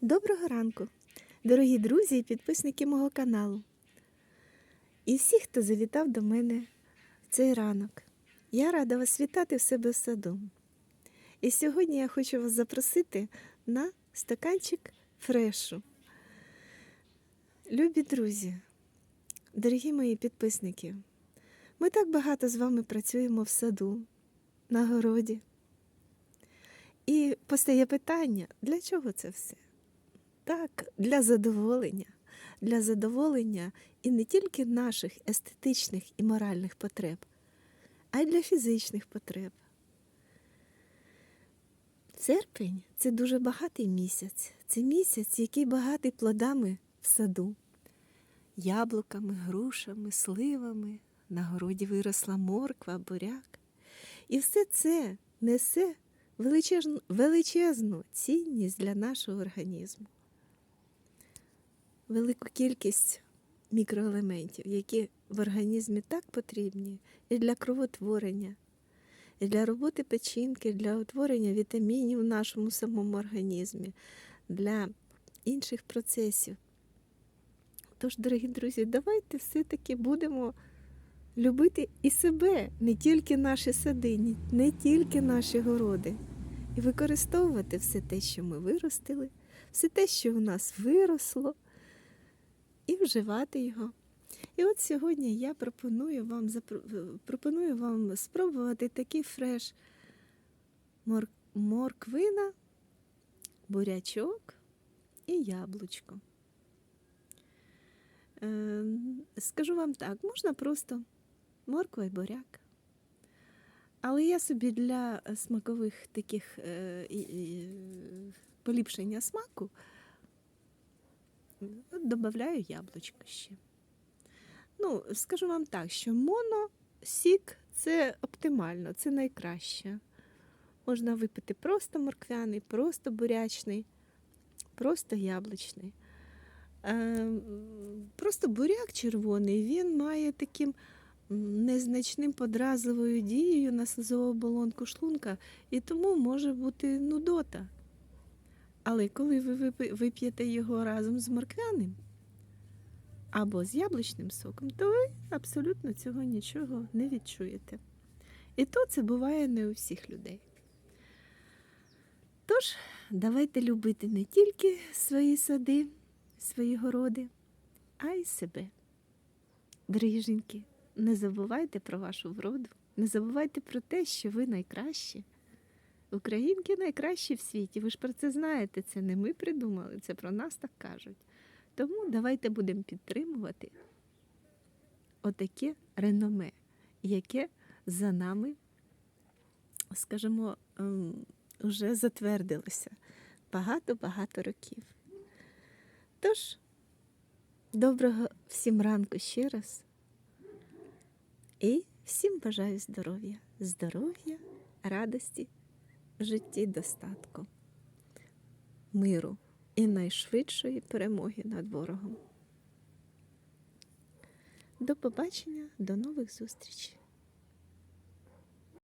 Доброго ранку, дорогі друзі і підписники мого каналу. І всі, хто завітав до мене в цей ранок. Я рада вас вітати в себе в саду. І сьогодні я хочу вас запросити на стаканчик фрешу. Любі друзі, дорогі мої підписники, ми так багато з вами працюємо в саду, на городі. І постає питання, для чого це все? Так, для задоволення, для задоволення і не тільки наших естетичних і моральних потреб, а й для фізичних потреб. Серпень це дуже багатий місяць. Це місяць, який багатий плодами в саду, яблуками, грушами, сливами. На городі виросла морква, буряк. І все це несе величезну, величезну цінність для нашого організму велику кількість мікроелементів, які в організмі так потрібні і для кровотворення, і для роботи печінки, для утворення вітамінів в нашому самому організмі, для інших процесів. Тож, дорогі друзі, давайте все-таки будемо любити і себе, не тільки наші сади, ні- не тільки наші городи, і використовувати все те, що ми виростили, все те, що в нас виросло і вживати його. І от сьогодні я пропоную вам, пропоную вам спробувати такий фреш мор- морквина, бурячок і яблучко. Е, Скажу вам так, можна просто морква і буряк. Але я собі для смакових таких е, і, поліпшення смаку Добавляю яблучко ще. Ну, скажу вам так, що моносік це оптимально, це найкраще. Можна випити просто морквяний, просто бурячний, просто яблучний. Е, Просто буряк червоний, він має таким незначним подразливою дією на слизову оболонку шлунка, і тому може бути нудота. Але коли ви вип'єте його разом з морквяним або з яблучним соком, то ви абсолютно цього нічого не відчуєте. І то це буває не у всіх людей. Тож, давайте любити не тільки свої сади, свої городи, а й себе. Дорогі жінки, не забувайте про вашу вроду, не забувайте про те, що ви найкращі. Українки найкращі в світі. Ви ж про це знаєте. Це не ми придумали, це про нас так кажуть. Тому давайте будемо підтримувати отаке реноме, яке за нами, скажімо, ем, вже затвердилося багато-багато років. Тож, доброго всім ранку ще раз. І всім бажаю здоров'я, здоров'я, радості в житті достатку, миру і найшвидшої перемоги над ворогом. До побачення, до нових зустрічей!